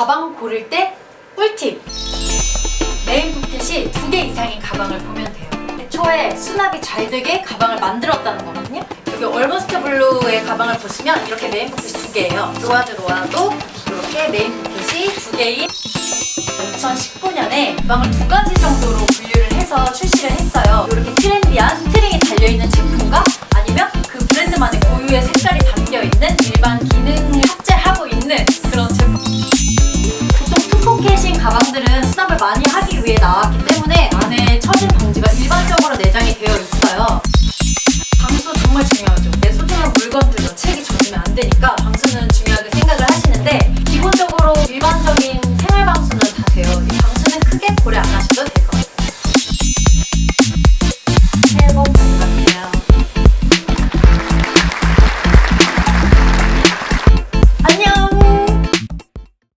가방 고를 때 꿀팁! 메인 포켓이 두 개 이상의 가방을 보면 돼요. 애초에 수납이 잘 되게 가방을 만들었다는 거거든요. 여기 얼머스트 블루의 가방을 보시면 이렇게 메인 포켓이 두 개예요. 로아드 로아도 이렇게 메인 포켓이 두 개인 2019년에 가방을 두 가지 정도로 분류를 해서 출시를 했어요. 이렇게 트렌디한 스트링이 달려있는 제품과 아니면 그 브랜드만의 고유의 색깔이 담겨있는 많이 하기 위해 나왔기 때문에 안에 처진 방지가 일반적으로 내장이 되어 있어요. 방수 정말 중요하죠. 내 소중한 물건들과 책이 젖으면 안 되니까 방수는 중요하게 생각을 하시는데 기본적으로 일반적인 생활 방수는 다 돼요. 이 방수는 크게 고려 안 하고